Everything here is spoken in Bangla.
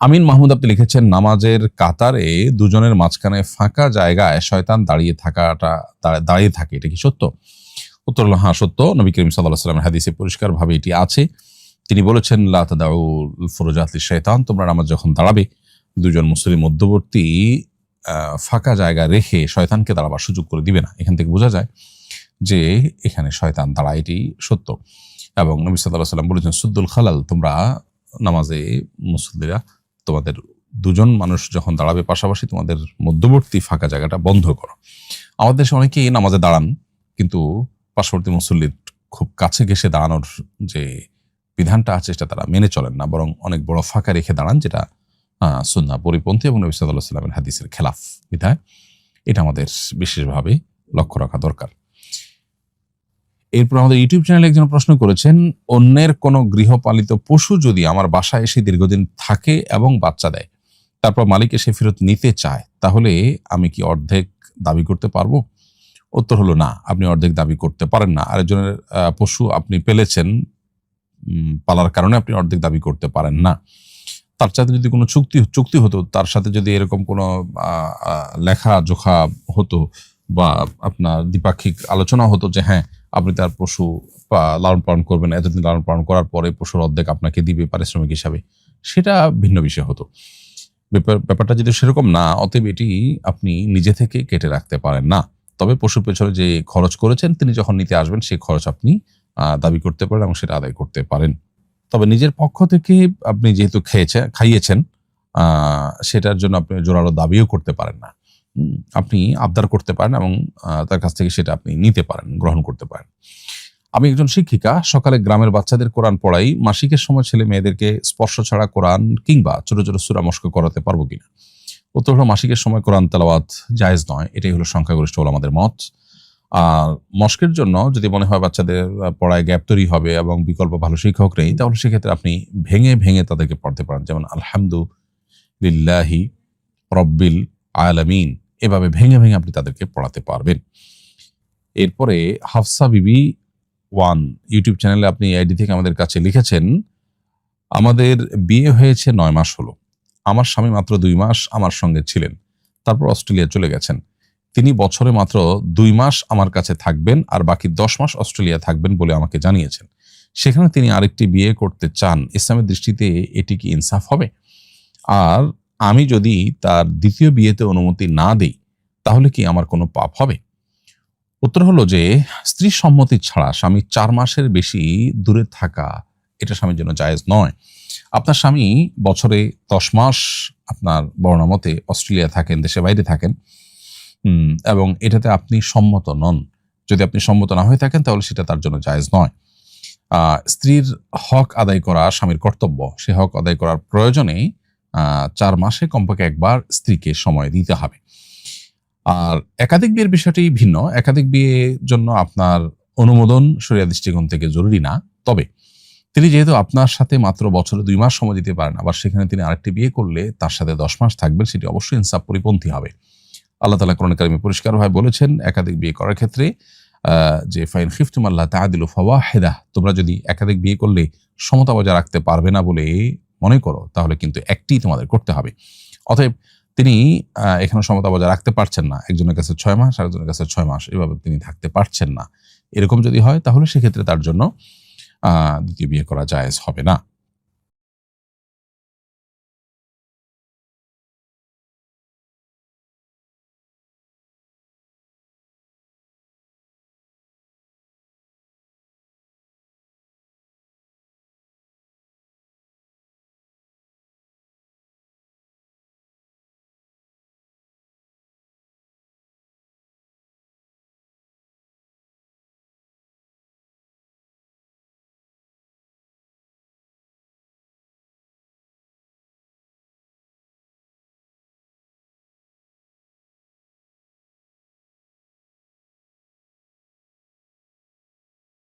আমিন মাহমুদ আপনি লিখেছেন, নামাজের কাতারে দুজনের মাঝখানে ফাঁকা জায়গায় শয়তান দাঁড়িয়ে থাকাটা দাঁড়িয়ে থাকে। এটা কি সত্য? উত্তর হ্যাঁ সত্য। নবী করিম সাল্লাহ সাল্লামের হাদিসে পরিষ্কারভাবে এটি আছে। তিনি বলেছেন লাতাদাউ ফরজাতলি শয়তান তোমরা নামাজ যখন দাঁড়াবে, দুজন মুসলিম মধ্যবর্তী ফাঁকা জায়গা রেখে শয়তানকে দাঁড়াবার সুযোগ করে দিবে না। এখান থেকে বোঝা যায় যে এখানে শয়তান দাঁড়ায় এটি সত্য। এবং নবী সাল্লাহ সাল্লাম বলেছেন, সুদ্দুল খালাল, তোমরা নামাজে মুসল্লিরা তোমাদের দুজন মানুষ যখন দাঁড়াবে পাশাপাশি তোমাদের মধ্যবর্তী ফাঁকা জায়গাটা বন্ধ করো। আমাদের দেশে অনেকেই নামাজে দাঁড়ান, কিন্তু পার্শ্ববর্তী মুসল্লির খুব কাছে ঘেসে দাঁড়ানোর যে বিধানটা আছে সেটা তারা মেনে চলেন না, বরং অনেক বড় ফাঁকা রেখে দাঁড়ান যেটা সুন্না পরিপন্থী এবং নবী সাল্লাহ সাল্লামের হাদিসের খেলাফ বিধায়। এটা আমাদের বিশেষভাবে লক্ষ্য রাখা দরকার। এরপর আমাদের ইউটিউব চ্যানেলে একজন প্রশ্ন করেছেন, অন্যের কোনো গৃহপালিত পশু যদি আমার বাসায় এসে দীর্ঘদিন থাকে এবং বাচ্চা দেয়, তারপর মালিক এসে ফেরত নিতে চায়, তাহলে আমি কি অর্ধেক দাবি করতে পারব? উত্তর হলো না, আপনি অর্ধেক দাবি করতে পারেন না। আরেকজনের পশু আপনি পেলেছেন পালার কারণে আপনি অর্ধেক দাবি করতে পারেন না। তার সাথে যদি কোনো চুক্তি চুক্তি হতো, তার সাথে যদি এরকম কোনো লেখা জোখা হতো বা আপনার দ্বিপাক্ষিক আলোচনা হতো যে হ্যাঁ আপনি তার পশু লালন পালন করবেন, এতদিন লালন পালন করার পরে পশুর অর্ধেক আপনাকে দিবে পারিশ্রমিক হিসাবে। সেটা ভিন্ন বিষয় হতো। ব্যাপার- ব্যাপারটা যদি সেরকম না, অতএব এটি আপনি নিজে থেকে কেটে রাখতে পারেন না। তবে পশুর পেছনে যে খরচ করেছেন, তিনি যখন নিতে আসবেন, সেই খরচ আপনি দাবি করতে পারেন এবং সেটা আদায় করতে পারেন। তবে নিজের পক্ষ থেকে আপনি যেহেতু খেয়েছে, খাইয়েছেন সেটার জন্য আপনি জোরালো দাবিও করতে পারেন না। আপনি আবদার করতে পারেন এবং তার কাছ থেকে সেটা আপনি নিতে পারেন, গ্রহণ করতে পারেন। আমি একজন শিক্ষিকা, সকালে গ্রামের বাচ্চাদের কোরআন পড়াই, মাসিকের সময় ছেলে মেয়েদেরকে স্পর্শ ছাড়া কোরআন কিংবা ছোট ছোট সুরামস্ক করাতে পারব কিনা? উত্তর হলো, মাসিকের সময় কোরআন তেলাওয়াত জায়েজ নয়, এটাই হলো সংখ্যাগরিষ্ঠ হলো আমাদের মত। আর মস্কের জন্য যদি মনে হয় বাচ্চাদের পড়ায় গ্যাপ তৈরি হবে এবং বিকল্প ভালো শিক্ষক নেই, তাহলে সেক্ষেত্রে আপনি ভেঙে ভেঙে তাদেরকে পড়তে পারেন। যেমন, আলহামদুলিল্লাহি রব্বিল আলামিন। এভাবে ভেঙে ভেঙে আপনি তাদেরকে পড়াতে পারবেন। এরপরে হাফসা বিবি ওয়ান ইউটিউব চ্যানেলে আপনি আইডি থেকে আমাদের কাছে লিখেছেন, আমাদের বিয়ে হয়েছে নয় মাস হলো। আমার স্বামী মাত্র দুই মাস আমার সঙ্গে ছিলেন। তারপর অস্ট্রেলিয়া চলে গেছেন। তিনি বছরে মাত্র দুই মাস আমার কাছে থাকবেন আর বাকি দশ মাস অস্ট্রেলিয়া থাকবেন বলে আমাকে জানিয়েছেন। সেখানে তিনি আরেকটি বিয়ে করতে চান। ইসলামের দৃষ্টিতে এটি কি ইনসাফ হবে? আর আমি যদি তার দ্বিতীয় বিয়েতে অনুমতি না দেই, তাহলে কি আমার কোনো পাপ হবে? উত্তর হলো যে স্ত্রী সম্মতি ছাড়া স্বামী চার মাসের বেশি দূরে থাকা এটা স্বামীর জন্য জায়েজ নয়। আপনার স্বামী বছরে দশ মাস আপনার বর্ণামতে অস্ট্রেলিয়া থাকেন দেশে বাইরে থাকেন এবং এটাতে আপনি সম্মত নন। যদি আপনি সম্মত না হয়ে থাকেন, তাহলে সেটা তার জন্য জায়েজ নয়। স্ত্রীর হক আদায় করা স্বামীর কর্তব্য। সে হক আদায় করার প্রয়োজনে চার মাসে কমপক্ষে একবার স্ত্রীকে সময় দিতে হবে। আর একাধিক বিয়ের বিষয়টি ভিন্ন। একাধিক বিয়ের জন্য আপনার অনুমোদন সরিয়া দৃষ্টিকোণ থেকে জরুরি না। তবে তিনি যেহেতু আপনার সাথে মাত্র বছরে দুই মাস সময় দিতে পারেন, আবার সেখানে তিনি আরেকটি বিয়ে করলে তার সাথে দশ মাস থাকবেন, সেটি অবশ্যই ইনসাফ পরিপন্থী হবে। আল্লাহ তালা কোরআন কারিমে পরিষ্কারভাবে বলেছেন, একাধিক বিয়ে করার ক্ষেত্রে যে ফাইন খিফতুম আল্লাহ তাহাদিল ফাওয়াহেদা তোমরা যদি একাধিক বিয়ে করলে সমতা বজায় রাখতে পারবে না বলে মনে করো, তাহলে কিন্তু একটি তোমাদের করতে হবে। অতএব তিনি এখানে সমতা বজায় রাখতে পারছেন না। একজনের কাছে ছয় মাস, আরেকজনের কাছে ছয় মাস। এভাবে তিনি থাকতে পারছেন না। এরকম যদি হয়, তাহলে সেক্ষেত্রে তার জন্য দ্বিতীয় বিয়ে করা জায়েজ হবে না।